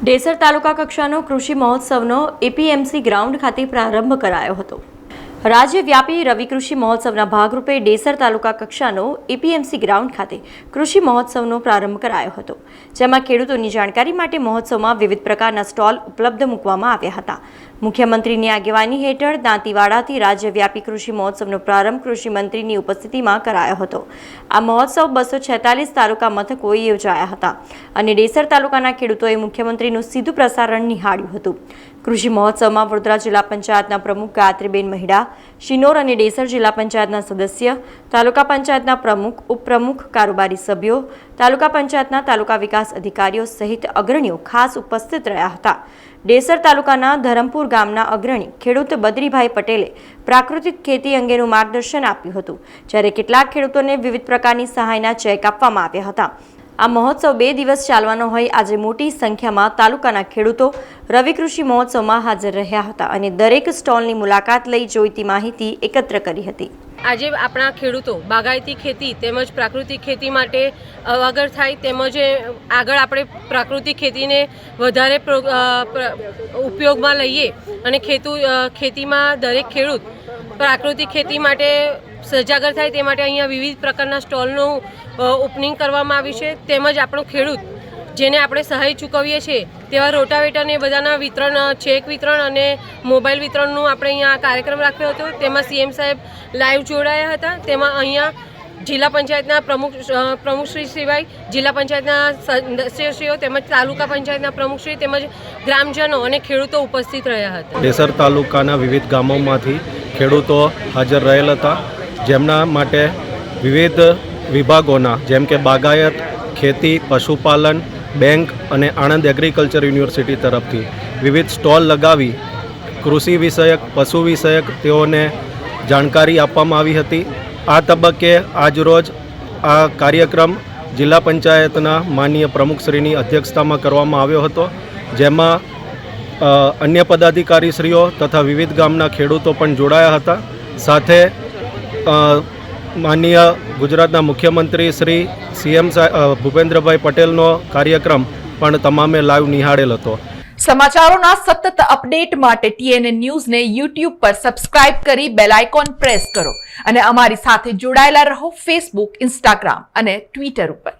ડેસર તાલુકા કક્ષાનો કૃષિ મહોત્સવનો એપીએમસી ગ્રાઉન્ડ ખાતે પ્રારંભ કરાયો હતો. રાજ્યવ્યાપી રવિ કૃષિ મહોત્સવના ભાગરૂપે ડેસર તાલુકા કક્ષાનો એપીએમસી ગ્રાઉન્ડ ખાતે કૃષિ મહોત્સવનો પ્રારંભ કરાયો હતો. જેમાં ખેડૂતોની જાણકારી માટે મહોત્સવમાં વિવિધ પ્રકારના સ્ટોલ ઉપલબ્ધ મૂકવામાં આવ્યા હતા. મુખ્યમંત્રીની આગેવાની હેઠળ દાંતીવાડાથી રાજ્યવ્યાપી કૃષિ મહોત્સવનો પ્રારંભ કૃષિ મંત્રીની ઉપસ્થિતિમાં કરાયો હતો. આ મહોત્સવ બસો છેતાલીસ તાલુકા મથકોએ યોજાયા હતા અને ડેસર તાલુકાના ખેડૂતોએ મુખ્યમંત્રીનું સીધું પ્રસારણ નિહાળ્યું હતું. કૃષિ મહોત્સવમાં વડોદરા જિલ્લા પંચાયતના પ્રમુખ ગાયત્રીબેન મહિડા, શિનોર અને ડેસર જિલ્લા પંચાયતના સદસ્ય, તાલુકા પંચાયતના પ્રમુખ, ઉપપ્રમુખ, કારોબારી સભ્યો, તાલુકા પંચાયતના તાલુકા વિકાસ અધિકારીઓ સહિત અગ્રણીઓ ખાસ ઉપસ્થિત રહ્યા હતા. ડેસર તાલુકાના ધરમપુર ગામના અગ્રણી ખેડૂત બદ્રીભાઈ પટેલે પ્રાકૃતિક ખેતી અંગેનું માર્ગદર્શન આપ્યું હતું, જ્યારે કેટલાક ખેડૂતોને વિવિધ પ્રકારની સહાયના ચેક આપવામાં આવ્યા હતા. આ મહોત્સવ બે દિવસ ચાલવાનો હોય. આજે મોટી સંખ્યામાં તાલુકાના ખેડૂતો રવિ કૃષિ મહોત્સવમાં હાજર રહ્યા હતા અને દરેક સ્ટોલની મુલાકાત લઈ જોઈતી માહિતી એકત્ર કરી હતી. આજે આપણા ખેડૂતો બાગાયતી ખેતી તેમજ પ્રાકૃતિક ખેતી માટે અવાગર થાય તેમજ આગળ આપણે પ્રાકૃતિક ખેતીને વધારે ઉપયોગમાં લઈએ અને ખેતુ ખેતીમાં દરેક ખેડૂત પ્રાકૃતિક ખેતી માટે સજાગર થાય તે માટે અહીંયા વિવિધ પ્રકારના સ્ટોલનું ઓપનિંગ કરવામાં આવી છે તેમજ આપણો ખેડૂત જેને આપણે સહાય ચૂકવીએ છીએ તેવા રોટાવેટરને બધાના વિતરણ ચેક વિતરણ અને મોબાઈલ વિતરણનું આપણે અહીંયા કાર્યક્રમ રાખ્યો હતો. તેમાં સીએમ સાહેબ લાઈવ જોડાયા હતા. તેમાં અહીંયા જિલ્લા પંચાયતના પ્રમુખ પ્રમુખશ્રી સિવાય જિલ્લા પંચાયતના સદસ્યશ્રીઓ તેમજ તાલુકા પંચાયતના પ્રમુખશ્રી તેમજ ગ્રામજનો અને ખેડૂતો ઉપસ્થિત રહ્યા હતા. દેસર તાલુકાના વિવિધ ગામોમાંથી ખેડૂતો હાજર રહેલ હતા. જેમના માટે વિવિધ વિભાગોના, જેમ કે બાગાયત, ખેતી, પશુપાલન, બેંક અને આણંદ એગ્રીકલ્ચર યુનિવર્સિટી તરફથી વિવિધ સ્ટોલ લગાવી કૃષિ વિષયક, પશુ વિષયક તેઓને જાણકારી આપવામાં આવી હતી. આ તબક્કે આજરોજ આ કાર્યક્રમ જિલ્લા પંચાયતના માનનીય પ્રમુખશ્રીની અધ્યક્ષતામાં કરવામાં આવ્યો હતો, જેમાં અન્ય પદાધિકારીશ્રીઓ તથા વિવિધ ગામના ખેડૂતો પણ જોડાયા હતા. સાથે માનનીય ગુજરાતના મુખ્યમંત્રી શ્રી સીએમ ભૂપેન્દ્રભાઈ પટેલનો કાર્યક્રમ પણ તમામે લાઈવ નિહાળેલ હતો. સમાચારોના સતત અપડેટ માટે ટીએનએ ન્યૂઝને યુટ્યુબ પર સબસ્ક્રાઇબ કરી બેલ આઇકોન પ્રેસ કરો અને અમારી સાથે જોડાયેલા રહો ફેસબુક, ઇન્સ્ટાગ્રામ અને ટ્વિટર ઉપર.